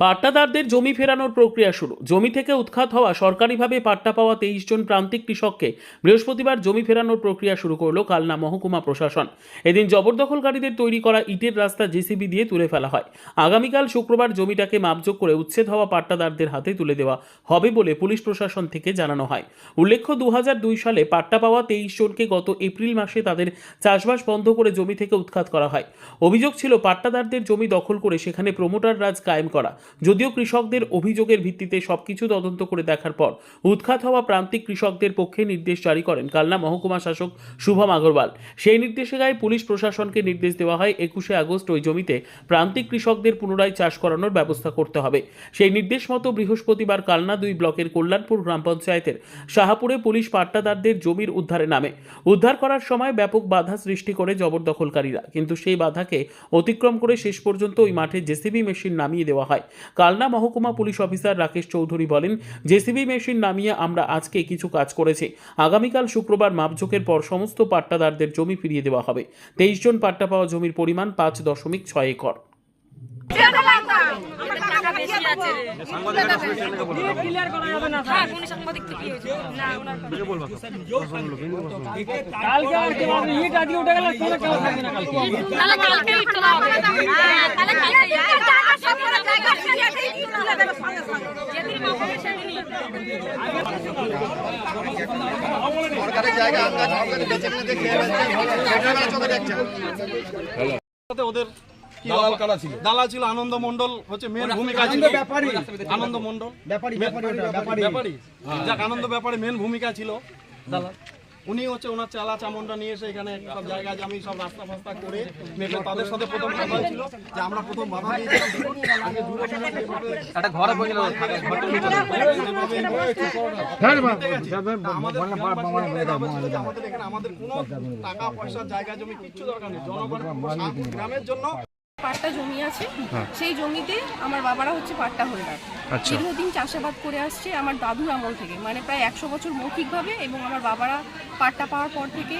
পাট্টাদারদের জমি ফেরানোর প্রক্রিয়া শুরু। জমি থেকে উৎখাত হওয়া সরকারিভাবে পাট্টা পাওয়া তেইশ জন প্রান্তিক কৃষককে বৃহস্পতিবার জমি ফেরানোর প্রক্রিয়া শুরু করল কালনা মহকুমা প্রশাসন। এদিন জবরদখলকারীদের তৈরি করা ইটের রাস্তা জেসিবি দিয়ে তুলে ফেলা হয়। আগামীকাল শুক্রবার জমিটাকে মাপযোগ করে উচ্ছেদ হওয়া পাট্টাদারদের হাতে তুলে দেওয়া হবে বলে পুলিশ প্রশাসন থেকে জানানো হয়। উল্লেখ্য দু হাজার দুই সালে পাট্টা পাওয়া তেইশ জনকে গত এপ্রিল মাসে তাদের চাষবাস বন্ধ করে জমি থেকে উৎখাত করা হয়। অভিযোগ ছিল, পাট্টাদারদের জমি দখল করে সেখানে প্রমোটার রাজ কায়েম করা। যদিও কৃষকদের অভিযোগের ভিত্তিতে সবকিছু তদন্ত করে দেখার পর উৎখাত হওয়া প্রান্তিক কৃষকদের পক্ষে নির্দেশ জারি করেন কালনা মহকুমা শাসক শুভম আগরওয়াল। সেই নির্দেশিকায় পুলিশ প্রশাসনকে নির্দেশ দেওয়া হয় একুশে আগস্ট ওই জমিতে প্রান্তিক কৃষকদের পুনরায় চাষ করানোর ব্যবস্থা করতে হবে। সেই নির্দেশ মতো বৃহস্পতিবার কালনা দুই ব্লকের কল্যাণপুর গ্রাম পঞ্চায়েতের শাহাপুরে পুলিশ পাট্টাদারদের জমির উদ্ধারে নামে। উদ্ধার করার সময় ব্যাপক বাধা সৃষ্টি করে জবরদখলকারীরা। কিন্তু সেই বাধাকে অতিক্রম করে শেষ পর্যন্ত ওই মাঠে জেসিবি মেশিন নামিয়ে দেওয়া হয়। কালনা মহকুমা পুলিশ অফিসার রাকেশ চৌধুরী বলেন জেসিবি মেশিন নামিয়ে আমরা আজকে কিছু কাজ করেছি। আগামীকাল শুক্রবার মাপঝোকের পর সমস্ত পাট্টাদারদের জমি ফিরিয়ে দেওয়া হবে। তেইশ জন পাট্টা পাওয়া জমির পরিমাণ পাঁচ দশমিক ছয় একর। কালকে আর কি ইট আজকে উঠে গেলে তাহলে কেউ থাকবে না কালকে। তাহলে কালকে ইট তোলা হবে। হ্যাঁ, তাহলে কালকে ইট। যেদিন মাপ হবে সেদিনই। জায়গা আমরা সরকারি বেঁচে কিনে খেয়ে ফেলছে চোখে দেখছে ওদের দালাল কারা ছিল দালাল ছিল আনন্দ মন্ডল হচ্ছে মেন ভূমিকা ছিল। আনন্দ মন্ডল ব্যাপারী। ব্যাপারী যাক আনন্দ ব্যাপারে মেন ভূমিকা ছিল। দালাল। উনি হচ্ছে ওনার চালা চামনটা নিয়ে এসে এখানে সব জায়গায় আমি সব রাস্তা ফাস্তা করে মেপে তাদের সাথে প্রথম কথা ছিল যে আমরা প্রথম বাধা আমাদের আমাদের এখানে আমাদের কোনো টাকা পয়সা জায়গা জমি কিচ্ছু দরকার নেই গ্রামের জন্য পাট্টা জমি আছে সেই জমিতে আমার বাবারা হচ্ছে পাট্টা হোল্ডার দীর্ঘদিন চাষাবাদ করে আসছে আমার দাদুর আমল থেকে মানে প্রায় একশো বছর মৌখিকভাবে এবং আমার বাবারা পাট্টা পাওয়ার পর থেকে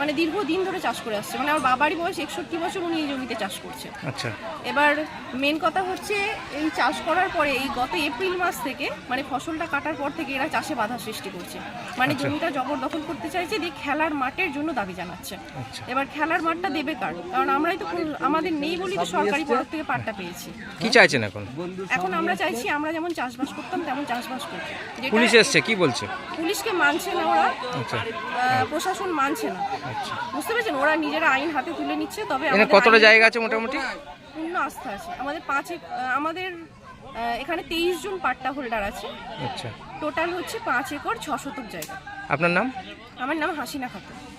মানে দীর্ঘদিন ধরে চাষ করে আসছে। মানে আমার বাবারই বয়স একষট্টি বছর উনি এই জমিতে চাষ করছে আচ্ছা। এবার মেন কথা হচ্ছে এই চাষ করার পরে এই গত এপ্রিল মাস থেকে মানে ফসলটা কাটার পর থেকে এরা চাষে বাধা সৃষ্টি করছে। মানে জমিটা জবরদখল করতে চাইছে দিয়ে খেলার মাঠের জন্য দাবি জানাচ্ছে। এবার খেলার মাঠটা দেবে কার? কারণ আমরাই তো আমাদের নেই বলেই তো সরকারি তরফ থেকে পাট্টা পেয়েছি। কি চাইছেন এখন? এখন আমরা চাইছি আমরা যেমন চাষবাস করতাম তেমন চাষবাস করতে যেটা পুলিশ এসছে কি বলছে? পুলিশকে মানছে না ওরা। আচ্ছা। প্রশাসন মানছে না। বুঝতে পেরেছেন? ওরা নিজেরা আইন হাতে তুলে নিচ্ছে তবে এখানে কতটা জায়গা আছে মোটামুটি? পূর্ণ আস্থা আছে। আমাদের পাঁচ এক- আমাদের এখানে তেইশ জন পাট্টা হোল্ডার আছে। আচ্ছা। টোটাল হচ্ছে পাঁচ একর ছ শতক জায়গা। আপনার নাম? আমার নাম হাসিনা খাতুন।